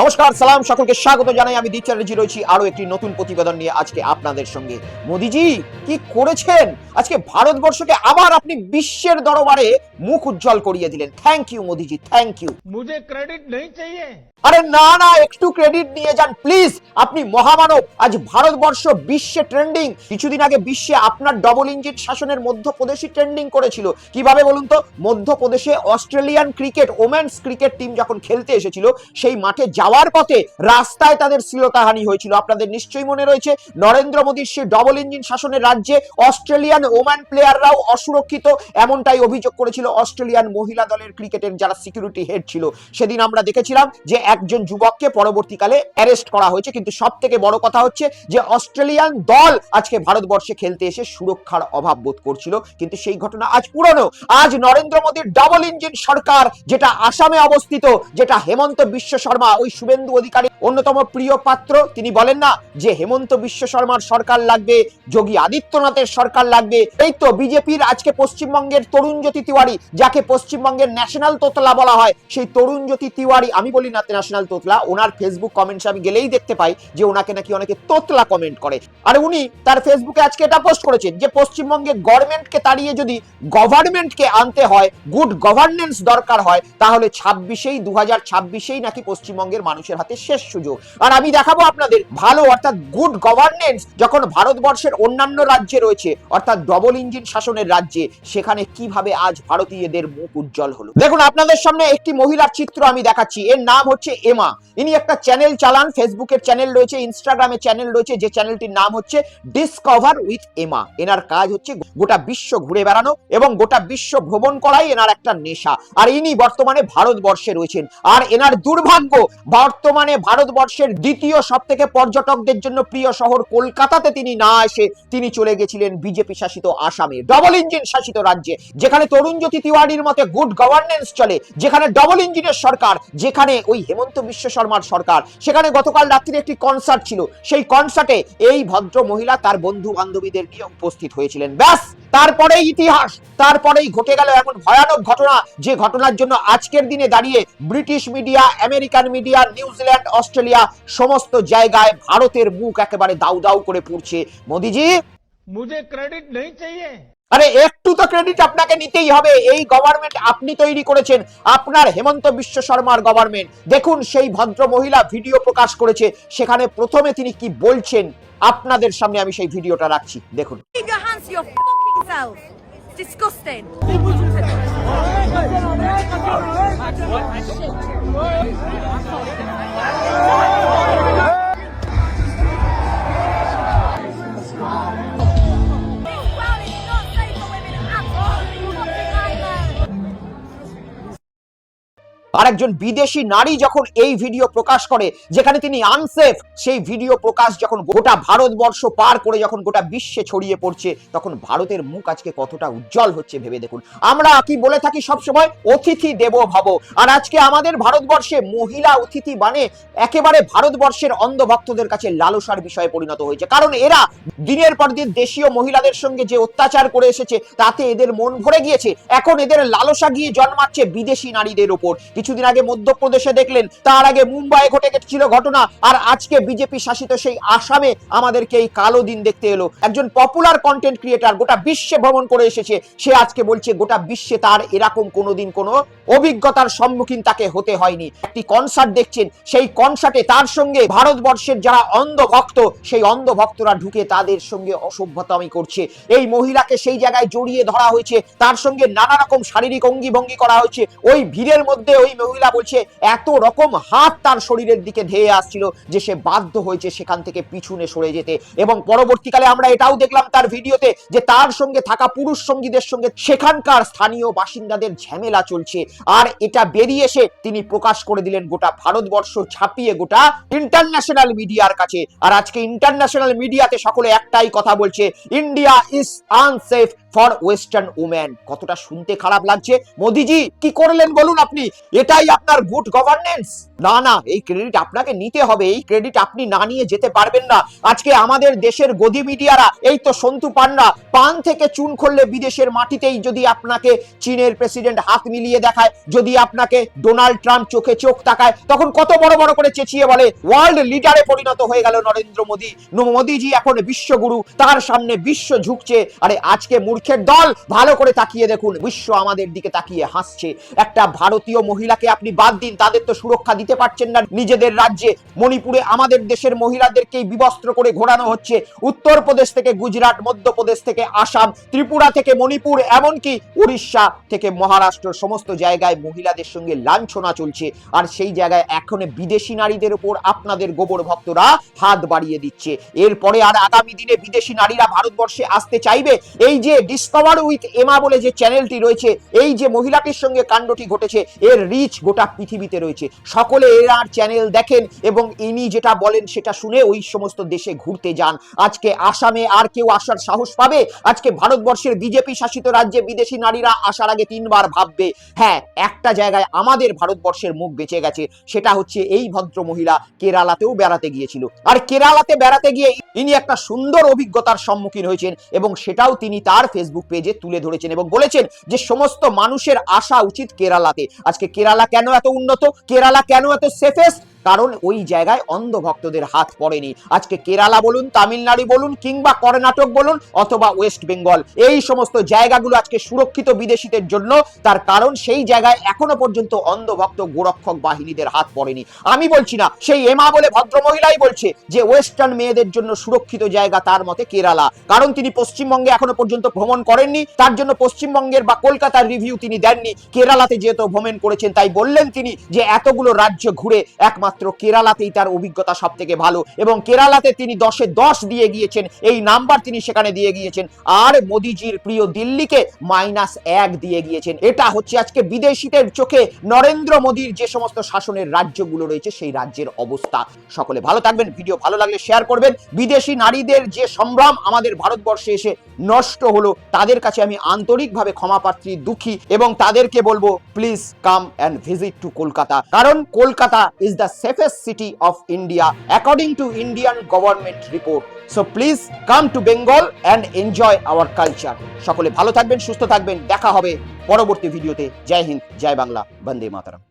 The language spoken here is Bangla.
নমস্কার, সালাম, সকলকে স্বাগত জানাই। আমি দীপ চ্যানেলজি রয়েছি আরও একটি নতুন প্রতিবেদন নিয়ে আজকে আপনাদের সঙ্গে। মোদিজি, কি করেছেন? আজকে ভারতবর্ষকে আবার আপনি বিশ্বের দরবারে মুখ উজ্জ্বল করিয়ে দিলেন। Thank you Modiji thank you মুঝে ক্রেডিট নেই চাইয়ে আরে না না, একটু ক্রেডিট নিয়ে যান প্লিজ আপনি মহামানব, আজ ভারতবর্ষ বিশ্বে ট্রেন্ডিং কিছুদিন আগে বিশ্বে আপনার ডবল ইঞ্জিন শাসনের মধ্যপ্রদেশই ট্রেন্ডিং করেছিল। কীভাবে বলুন তো? মধ্যপ্রদেশে Australian cricket women's cricket team যখন খেলতে এসেছিল, সেই মাঠে যাওয়ার পথে রাস্তায় তাদের শ্লীলতাহানি হয়েছিল। আপনাদের নিশ্চয়ই মনে রয়েছে, নরেন্দ্র মোদীর সেই ডবল ইঞ্জিন শাসনের রাজ্যে অস্ট্রেলিয়ান ওম্যান প্লেয়াররাও অসুরক্ষিত, এমনটাই অভিযোগ করেছিল অস্ট্রেলিয়ান মহিলা দলের ক্রিকেটের যারা সিকিউরিটি হেড ছিল। সেদিন আমরা দেখেছিলাম যে একজন যুবককে পরবর্তীকালে অ্যারেস্ট করা হয়েছে। কিন্তু সব থেকে বড় কথা হচ্ছে যে অস্ট্রেলিয়ান দল আজকে ভারতবর্ষে খেলতে এসে সুরক্ষার অভাব বোধ করছিল। কিন্তু সেই ঘটনা আজ পুরনো। আজ নরেন্দ্র মোদীর ডাবল ইঞ্জিন সরকার, যেটা আসামে অবস্থিত, যেটা হেমন্ত বিশ্ব শর্মা, ওই শুভেন্দু অধিকারী অন্যতম প্রিয় পাত্র, তিনি বলেন না যে হেমন্ত বিশ্ব শর্মার সরকার লাগবে, যোগী আদিত্যনাথের সরকার লাগবে। এই তো বিজেপির আজকে পশ্চিমবঙ্গের তরুণ জ্যোতি তিওয়ারি, যাকে পশ্চিমবঙ্গের ন্যাশনাল তোতলা বলা হয়। সেই তরুণ জ্যোতি তিওয়ারি, আমি বলি না ন্যাশনাল তোতলা, ওনার ফেসবুক কমেন্টস আমি গেলেই দেখতে পাই যে ওনাকে নাকি অনেকে তোতলা কমেন্ট করে। আর উনি তার ফেসবুকে আজকে এটা পোস্ট করেছেন যে পশ্চিমবঙ্গের গভর্নমেন্টকে তাড়িয়ে যদি গভর্নমেন্টকে আনতে হয় গুড গভর্নেন্স দরকার হয়, তাহলে ছাব্বিশেই দু হাজার ছাব্বিশেই নাকি পশ্চিমবঙ্গের মানুষের হাতে শেষ সুযোগ। আর আমি দেখাবো আপনাদের ভালো, অর্থাৎ গুড গভর্নেন্স যখন ভারতবর্ষের অন্যান্য রাজ্যে রয়েছে, অর্থাৎ ডবল ইঞ্জিন শাসনের রাজ্যে, সেখানে কীভাবে আজ ভারতীয়দের মুখ উজ্জ্বল হলো। দেখুন, আপনাদের সামনে একটি মহিলার চিত্র আমি দেখাচ্ছি। এর নাম হচ্ছে এমা। ইনি একটা চ্যানেল চালান ফেসবুকের চ্যানেল রয়েছে ইনস্টাগ্রামে চ্যানেল রয়েছে, যে চ্যানেলটির নাম হচ্ছে ডিসকভার উইথ এমা এনার কাজ হচ্ছে গোটা বিশ্ব ঘুরে বেড়ানো এবং গোটা বিশ্ব ভ্রমণ করাই এনার একটা নেশা। আর ইনি বর্তমানে ভারতবর্ষে রয়েছেন। আর এনার দুর্ভাগ্য, বর্তমানে ভারতবর্ষের দ্বিতীয় সব থেকে পর্যটকদের জন্য প্রিয় শহর কলকাতাতে তিনি না এসে তিনি চলে গেছিলেন বিজেপি শাসিত আসামে। ডবল ইঞ্জিন শাসিত রাজ্যে, যেখানে তরুণ জ্যোতি তিওয়ারির মতে গুড গভর্নেন্স চলে, যেখানে ডবল ইঞ্জিনের সরকার, যেখানে ওই হেমন্ত বিশ্ব শর্মার সরকার। সেখানে গতকাল রাত্রিরে একটি কনসার্ট ছিল। সেই কনসার্টে এই ভদ্র মহিলা তার বন্ধু বান্ধবীদের নিয়ে উপস্থিত হয়েছিলেন। ব্যাস তারপরে ইতিহাস, তারপরেই ঘটে গেল এমন ভয়ানক ঘটনা, যে ঘটনার জন্য আজকের দিনে দাঁড়িয়ে British media, American media, New Zealand Australia সমস্ত জায়গায় ভারতের মুখ একেবারে দাউ দাউ করে পড়ছে। মোদিজি? মুজে ক্রেডিট নেই চাইয়ে আরে একটু তো ক্রেডিট আপনাকে নিতেই হবে। এই গভর্নমেন্ট আপনি তৈরি করেছেন। আপনার হেমন্ত বিশ্ব শর্মার গভর্নমেন্ট দেখুন সেই ভদ্র মহিলা ভিডিও প্রকাশ করেছে। সেখানে প্রথমে তিনি কি বলছেন আপনাদের সামনে আমি সেই ভিডিওটা রাখছি। দেখুন। Keep আর একজন বিদেশি নারী যখন এই ভিডিও প্রকাশ করে, যেখানে তিনি আনসেফ সেই ভিডিও প্রকাশ যখন গোটা ভারতবর্ষ পার করে যখন গোটা বিশ্বে ছড়িয়ে পড়ছে, তখন ভারতের মুখ আজকে কতটা উজ্জ্বল হচ্ছে ভেবে দেখুন। আমরা কি বলে থাকি সব সময় অতিথি দেব ভব। আর আজকে আমাদের ভারতবর্ষে মহিলা অতিথি মানে একেবারে ভারতবর্ষের অন্ধভক্তদের কাছে লালসার বিষয়ে পরিণত হয়েছে। কারণ এরা দিনের পর দিন দেশীয় মহিলাদের সঙ্গে যে অত্যাচার করে এসেছে, তাতে এদের মন ভরে গিয়েছে। এখন এদের লালসা গিয়ে জন্মাচ্ছে বিদেশি নারীদের ওপর। কিছুদিন আগে মধ্যপ্রদেশে দেখলেন, তার আগে মুম্বাই ঘটে গেছিল ঘটনা, আর আজকে বিজেপি শাসিত সেই আসামে আমাদেরকে এই কালো দিন দেখতে এলো। একজন পপুলার কন্টেন্ট ক্রিয়েটার গোটা বিশ্বে ভ্রমণ করে এসেছে, সে আজকে বলছে, গোটা বিশ্বে তার এরকম কোনোদিন কোনো অভিজ্ঞতার সম্মুখীন তাকে হতে হয়নি। একটি কনসার্ট দেখছেন, সেই কনসার্টে তার সঙ্গে ভারতবর্ষের যারা অন্ধ ভক্ত সেই অন্ধ ভক্তরা ঢুকে তাদের সঙ্গে অসভ্যতামি করছে। এই মহিলাকে সেই জায়গায় জড়িয়ে ধরা হয়েছে, তার সঙ্গে নানা রকম শারীরিক অঙ্গি ভঙ্গি করা হয়েছে, ওই ভিড়ের মধ্যে ওই মহিলা বলছে, এত রকম হাত তার শরীরের দিকে ধেয়ে আসছিল যে সে বাধ্য হয়েছে সেখান থেকে পিছনে সরে যেতে। এবং পরবর্তীকালে আমরা এটাও দেখলাম তার ভিডিওতে যে তার সঙ্গে থাকা পুরুষ সঙ্গীদের সঙ্গে সেখানকার স্থানীয় বাসিন্দাদের ঝামেলা চলছে। আর এটা বেরিয়ে এসে তিনি প্রকাশ করে দিলেন গোটা ভারতবর্ষ ছাপিয়ে গোটা ইন্টারন্যাশনাল মিডিয়ার কাছে। আর আজকে ইন্টারন্যাশনাল মিডিয়াতে সকলে একটাই কথা বলছে, India is unsafe for western woman কতটা শুনতে খারাপ লাগছে। মোদিজি, কি করলেন বলুন আপনি? এটাই আপনার গুড গভর্নেন্স না না, এই ক্রেডিট আপনাকে নিতে হবে। এই ক্রেডিট আপনি না নিয়ে যেতে পারবেন না। আজকে আমাদের দেশের গদি মিডিয়ারা এই তো সন্তু পান্ডা, পান থেকে চুন খুললে বিদেশের মাটিতেই যদি আপনাকে চীনের প্রেসিডেন্ট হাত মিলিয়ে দেখায়, যদি আপনাকে ডোনাল্ড ট্রাম্প চোখে চোখ তাকায়, তখন কত বড় বড় করে চেঁচিয়ে বলে ওয়ার্ল্ড লিডারে পরিণত হয়ে গেল নরেন্দ্র মোদী। মোদীজি এখন বিশ্বগুরু, তার সামনে বিশ্ব ঝুঁকছে। আরে, আজকে মূর্খের দল ভালো করে তাকিয়ে দেখুন। বিশ্ব আমাদের দিকে তাকিয়ে হাসছে। একটা ভারতীয় মহিলাকে আপনি বাদ দিন, তাদের তো সুরক্ষা দিতে পারছেন না। নিজেদের রাজ্যে মণিপুরে আমাদের দেশের মহিলাদেরকেই বিবস্ত্র করে ঘোরানো হচ্ছে। উত্তরপ্রদেশ থেকে গুজরাট, মধ্যপ্রদেশ থেকে আসাম, ত্রিপুরা থেকে মণিপুর, এমনকি উড়িষ্যা থেকে মহারাষ্ট্র। সমস্ত জায়গায় মহিলাদের সঙ্গে লাঞ্ছনা চলছে। আর সেই জায়গায় এখন বিদেশি নারীদের উপর আপনাদের গোবর ভক্তরা হাত বাড়িয়ে দিচ্ছে। এরপরে আর আগামী দিনে বিদেশি নারীরা ভারতবর্ষে আসতে চাইবে? এই যে ডিসকভার উইথ এমা বলে যে চ্যানেলটি রয়েছে, এই যে মহিলাটির সঙ্গে কাণ্ডটি ঘটেছে, এর রিচ গোটা পৃথিবীতে রয়েছে। সকলে এর আর চ্যানেল দেখেন এবং ইনি যেটা বলেন সেটা শুনে ওই সমস্ত দেশে ঘুরতে যান। আজকে আসামে আর কেউ আসার সাহস পাবে? আজকে ভারতবর্ষের বিজেপি শাসিত রাজ্যে বিদেশি নারীরা আসার আগে তিনবার ভাববে হ্যাঁ একটা জায়গায় আমাদের ভারতবর্ষের মুখ বেঁচে গেছে, সেটা হচ্ছে এই ভদ্র মহিলা কেরালাতেও বেড়াতে গিয়েছিল। আর কেরালাতে বেড়াতে গিয়ে ইনি একটা সুন্দর অভিজ্ঞতার সম্মুখীন হয়েছেন এবং সেটাও তিনি তার ফেসবুক পেজে তুলে ধরেছেন এবং বলেছেন যে সমস্ত মানুষের আসা উচিত কেরালাতে। আজকে কেরালা কেন এত উন্নত? কেরালা কেন এত সেফেস্ট কারণ ওই জায়গায় অন্ধ ভক্তদের হাত পড়েনি। আজকে কেরালা বলুন, তামিলনাড়ু বলুন, কিংবা কর্ণাটক বলুন, অথবা ওয়েস্ট বেঙ্গল, এই সমস্ত জায়গাগুলো আজকে সুরক্ষিত বিদেশিদের জন্য। তার কারণ সেই জায়গায় এখনও পর্যন্ত অন্ধ ভক্ত গোরক্ষক বাহিনীদের হাত পড়েনি। আমি বলছি না, সেই এমা বলে ভদ্র মহিলাই বলছে যে ওয়েস্টার্ন মেয়েদের জন্য সুরক্ষিত জায়গা তার মতে কেরালা। কারণ তিনি পশ্চিমবঙ্গে এখনও পর্যন্ত ভ্রমণ করেননি, তার জন্য পশ্চিমবঙ্গের বা কলকাতার রিভিউ তিনি দেননি। কেরালাতে যেহেতু ভ্রমণ করেছেন, তাই বললেন তিনি যে এতগুলো রাজ্য ঘুরে একমাত্র কেরালাতেই তার অভিজ্ঞতা সব থেকে ভালো এবং কেরালাতে তিনি দশে দশ দিয়ে গিয়েছেন। এই নাম্বার তিনি সেখানে দিয়ে গিয়েছেন। আর মোদিজির প্রিয় দিল্লিকে মাইনাস এক দিয়ে গিয়েছেন। এটা হচ্ছে আজকে বিদেশিদের চোখে নরেন্দ্র মোদীর যে সমস্ত শাসনের রাজ্যগুলো রয়েছে, সেই রাজ্যের অবস্থা। সকলে ভালো থাকবেন, ভিডিও ভালো লাগলে শেয়ার করবেন। বিদেশি নারীদের যে সম্ভ্রম আমাদের ভারতবর্ষে এসে নষ্ট হলো, তাদের কাছে আমি আন্তরিকভাবে ক্ষমাপাত্রী দুঃখী এবং তাদেরকে বলব please come and visit to Kolkata কারণ Kolkata is the safest city of India according to Indian government report So please come to Bengal and enjoy our culture সকলে ভালো থাকবেন, সুস্থ থাকবেন। দেখা হবে পরবর্তী ভিডিওতে। জয় হিন্দ, জয় বাংলা। বন্দে মাতারাম।